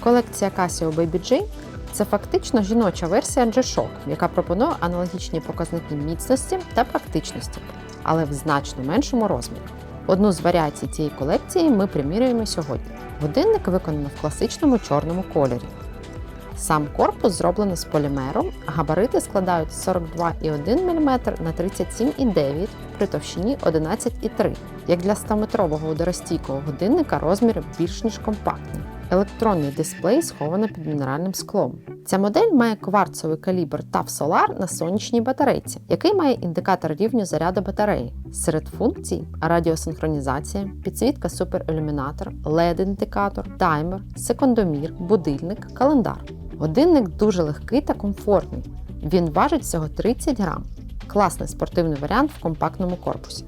Колекція Casio Baby це фактично жіноча версія G-Shock, яка пропонує аналогічні показники міцності та практичності, але в значно меншому розмірі. Одну з варіацій цієї колекції ми примірюємо сьогодні. Годинник виконано в класичному чорному кольорі. Сам корпус зроблено з полімеру, габарити складають 42,1 мм на 37,9 при товщині 11,3. Як для 100-метрового ударостійкого годинника розмір більш ніж компактний. Електронний дисплей сховано під мінеральним склом. Ця модель має кварцовий калібр TAF Solar на сонячній батарейці, який має індикатор рівню заряду батареї. Серед функцій радіосинхронізація, підсвітка суперілюмінатор, LED-індикатор, таймер, секундомір, будильник, календар. Годинник дуже легкий та комфортний. Він важить всього 30 грам. Класний спортивний варіант в компактному корпусі.